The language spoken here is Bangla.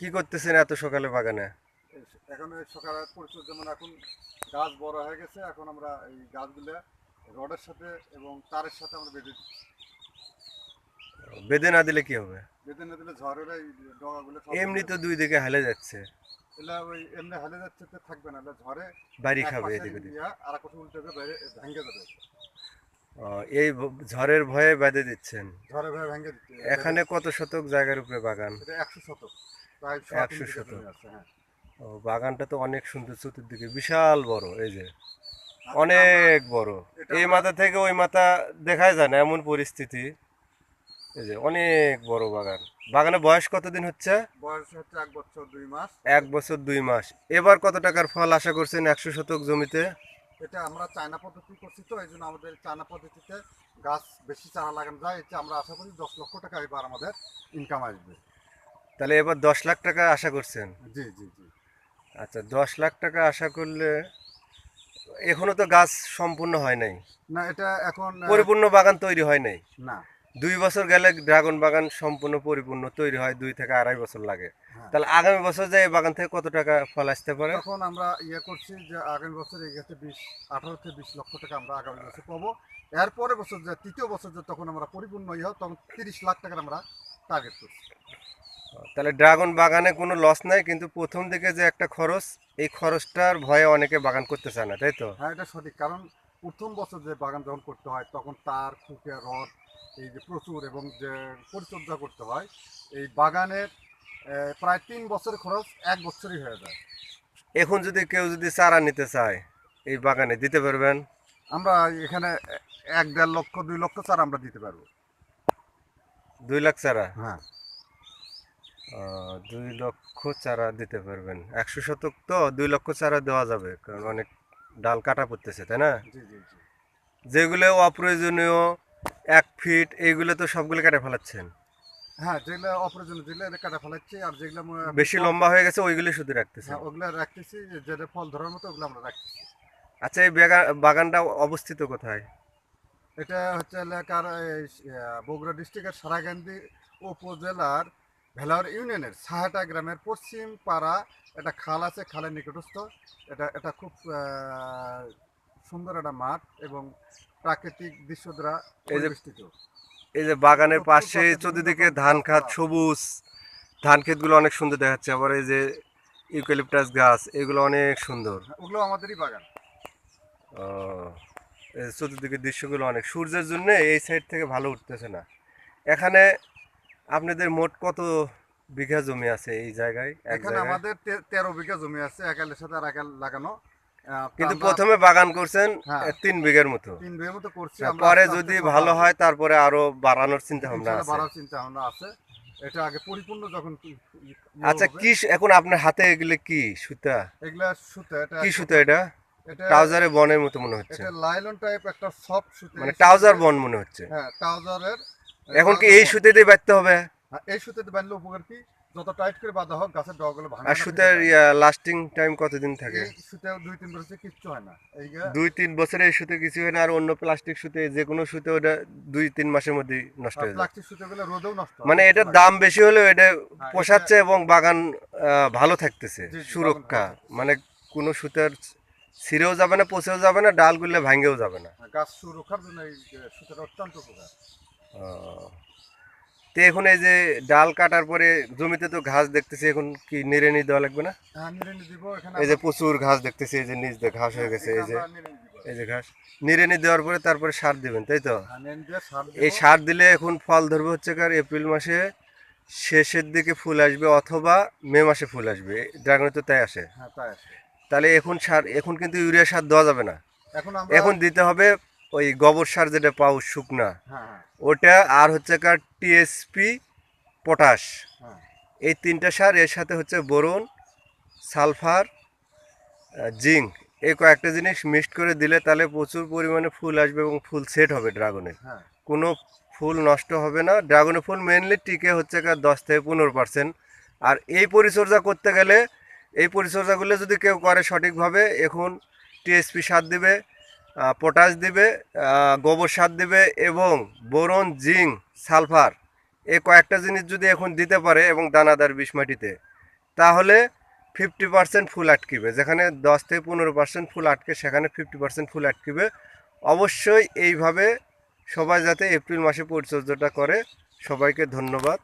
কি করতেছেন এত সকালে বাগানে? এখন এই সকালের পরিচর্যা যেমন এখন গাছ বড় হয়ে গেছে এখন আমরা এই গাছগুলো রডের সাথে এবং তারের সাথে আমরা বেঁধে দিচ্ছি। বেঁধে না দিলে কি হবে? বেঁধে না দিলে ঝড়ের এই ডগাগুলো এমনি তো দুই দিকে হালে যাচ্ছে। এলা ওই এমনি হালে যাচ্ছে তো থাকবে না ঝড়ে বাড়ি খাবে এদিক আর পাশে উল্টে বাইরে ভেঙে যাবে। এই ঝড়ের ভয়ে বেঁধে দিচ্ছেন? ঝড়ে ভেঙে ভেঙে দিচ্ছে। এখানে কত শতক জায়গার উপরে বাগান? এটা একশো শতক। একশো শতক। হ্যাঁ। ও বাগানটা তো অনেক সুন্দর চতুর্দিকে বিশাল বড় এই যে। অনেক বড়। এই মাথা থেকে ওই মাথা দেখাই যায় না এমন পরিস্থিতি। এই যে অনেক বড় বাগান। বাগানে বয়স কতদিন হচ্ছে? বয়স হচ্ছে এক বছর দুই মাস। এক বছর দুই মাস। এবার কত টাকার ফল আশা করছেন একশো শতক জমিতে? এটা আমরা চায়না পদ্ধতি করছি তো এই জন্য আমাদের চায়না পদ্ধতিতে গাছ বেশি চারা লাগানো যায় এটা আমরা আশা করি দশ লক্ষ টাকা এবার আমাদের ইনকাম আসবে। তাহলে এবার দশ লাখ টাকা আশা করছেন? জি জি জি। আচ্ছা দশ লাখ টাকা আশা করলে এখনও তো গাছ সম্পূর্ণ হয় নাই? না এটা এখন পরিপূর্ণ বাগান তৈরি হয় নাই? না। দুই বছর গেলে ড্রাগন বাগান সম্পূর্ণ পরিপূর্ণ তৈরি হয় দুই থেকে আড়াই বছর লাগে। হ্যাঁ। তাহলে আগামী বছর যে এই বাগান থেকে কত টাকা ফল আসতে পারে? এখন আমরা ইয়ে করছি যে আগামী বছর এই গেছে বিশ আঠারো থেকে বিশ লক্ষ টাকা আমরা আগামী বছর পাবো। এরপরে বছর যে তৃতীয় বছর যে তখন আমরা পরিপূর্ণ ইয়ে তখন তিরিশ লাখ টাকার আমরা টার্গেট করছি। তাহলে ড্রাগন বাগানে কোনো লস নাই কিন্তু প্রথম দিকে যে একটা খরচ এই খরচটার ভয়ে অনেকে বাগান করতে চায় না তাই তো? হ্যাঁ এটা সঠিক। কারণ প্রথম বছর যে বাগান যখন করতে হয় তখন তার খুঁটে রড এই যে প্রচুর এবং যে পরিচর্যা করতে হয় এই বাগানের প্রায় তিন বছরের খরচ এক বছরই হয়ে যায়। এখন যদি কেউ যদি চারা নিতে চায় এই বাগানে দিতে পারবেন? আমরা এখানে এক দেড় লক্ষ দুই লক্ষ চারা আমরা দিতে পারব। দুই লাখ চারা? হ্যাঁ। দুই লক্ষ চারা দিতে পারবেন। একশো শতক তো দুই লক্ষ চারা দেওয়া যাবে কারণ অনেক ডাল কাটা পড়তেছে তাই না? জি জি জি। যেগুলো অপ্রয়োজনীয় এক ফিট এইগুলো তো সবগুলো কেটে ফেলাচ্ছেন। হ্যাঁ যেগুলো অপ্রয়োজনীয় যেগুলো কাটা ফেলাচ্ছি আর যেগুলো বেশি লম্বা হয়ে গেছে ওইগুলো শুধু রাখতেছেন। হ্যাঁ ওগুলো রাখতেছি যেটা ফল ধরার মতো ওগুলো আমরা রাখতেছি। আচ্ছা এই বাগানটা অবস্থিত কোথায়? এটা হচ্ছে এলাকার বগুড়া ডিস্ট্রিক্টের সারাগান্ধী উপজেলার ভেলার ইউনিয়নের সাহাটা গ্রামের পশ্চিম পাড়া একটা খাল আছে খালের নিকটস্থ। এটা এটা খুব সুন্দর একটা মাঠ এবং প্রাকৃতিক দৃশ্য দ্বারা এই যে পরিবেষ্টিত। এই যে বাগানের পাশে চতুর্দিকে ধান খাত সবুজ ধান ক্ষেতগুলো অনেক সুন্দর দেখাচ্ছে। আবার এই যে ইউক্যালিপটাস গাছ এগুলো অনেক সুন্দর। ওগুলো আমাদেরই বাগান। চতুর্দিকে দৃশ্যগুলো অনেক। সূর্যের জন্য এই সাইড থেকে ভালো উঠতেছে না। এখানে আপনাদের মোট কত বিঘা জমি আছে এই জায়গায়? এখানে আমাদের তেরো বিঘা জমি আছে একালের সাথে আর একাল লাগানো। কিন্তু প্রথমে বাগান করছেন হ্যাঁ। তিন বিঘার মতো। তিন বিঘের মতো করছি পরে যদি ভালো হয় তারপরে আরও বাড়ানোর চিন্তা ভাবনা আছে। বাড়ার চিন্তা ভাবনা আছে। এটা আগে পরিপূর্ণ যখন ইয়ে আচ্ছা কি এখন আপনার হাতে এগুলো কি? সুতা? এগুলা সুতা এটা কি সুতা এটা? ট্রাউজারে বনের মতো মনে হচ্ছে। এটা লাইলন টাইপ একটা সফট সুতা। মানে ট্রাউজার বন মনে হচ্ছে। হ্যাঁ ট্রাউজারের এখন কি এই সুতে দিয়ে বাঁধতে হবে? হ্যাঁ, এই সুতাতে বাঁধলে উপকার কি? যত টাইট করে বাঁধা হোক গাছের ডগাগুলো ভাঙা আর সুতের লাস্টিং টাইম কতদিন থাকে? সুতে দুই তিন বছর কিচ্ছু হয় না। দুই তিন বছরে এই সুতে কিছু হয় না আর অন্য প্লাস্টিক সুতে যে কোনো সুতে ওটা দুই তিন মাসের মধ্যে নষ্ট হয়ে যায়। প্লাস্টিক সুতাগুলো রোদেও নষ্ট মানে এটার দাম বেশি হলেও এটা হ্যাঁ, পোষাচ্ছে এবং বাগান ভালো থাকতেছে সুরক্ষা। মানে কোনো সুতার ছিঁড়েও যাবে না পচেও যাবে না ডাল ডালগুলো ভাঙ্গেও যাবে না। হ্যাঁ, গাছ সুরক্ষার জন্য এই সুতাটা অত্যন্ত উপকার। তো এখন এই যে ডাল কাটার পরে জমিতে তো ঘাস দেখতেছি এখন কি নিড়ানি দেওয়া লাগবে না? হ্যাঁ এই যে প্রচুর ঘাস দেখতেছি এই যে নিচ দিয়ে ঘাস হয়ে গেছে এই যে। এই যে ঘাস। নিড়ানি দেওয়ার পরে তারপরে সার দিবেন তাই তো? হ্যাঁ, এই সার দিলে এখন ফল ধরবে হচ্ছে কার এপ্রিল মাসে শেষের দিকে ফুল আসবে অথবা মে মাসে ফুল আসবে ড্রাগনে তো তাই আসে। হ্যাঁ তাই আছে। তাহলে এখন সার এখন কিন্তু ইউরিয়া সার দেওয়া যাবে না। এখন দিতে হবে ওই গোবর সার যেটা পাও শুকনা হ্যাঁ হ্যাঁ। ওটা আর হচ্ছে কার টিএসপি পটাশ এই তিনটা সার এর সাথে হচ্ছে বোরন সালফার জিঙ্ক এই কয়েকটা জিনিস মিক্সড করে দিলে তাহলে প্রচুর পরিমাণে ফুল আসবে এবং ফুল সেট হবে ড্রাগনের। হ্যাঁ। কোনো ফুল নষ্ট হবে না। ড্রাগনের ফুল মেনলি টিকে হচ্ছে কার দশ থেকে পনেরো পার্সেন্ট আর এই পরিচর্যা করতে গেলে এই পরিচর্যাগুলো যদি কেউ করে সঠিকভাবে এখন টিএসপি সার দিবে পটাশ দেবে গোবর সার দেবে এবং বোরন, জিঙ্ক, সালফার এই কয়েকটা জিনিস যদি এখন দিতে পারে এবং দানাদার বিষ মাটিতে, তাহলে ফিফটি পার্সেন্ট ফুল আটকিবে। যেখানে দশ থেকে পনেরো পার্সেন্ট ফুল আটকে, সেখানে ফিফটি পার্সেন্ট ফুল আটকিবে। অবশ্যই এইভাবে সবাই যাতে এপ্রিল মাসে পরিচর্যাটা করে। সবাইকে ধন্যবাদ।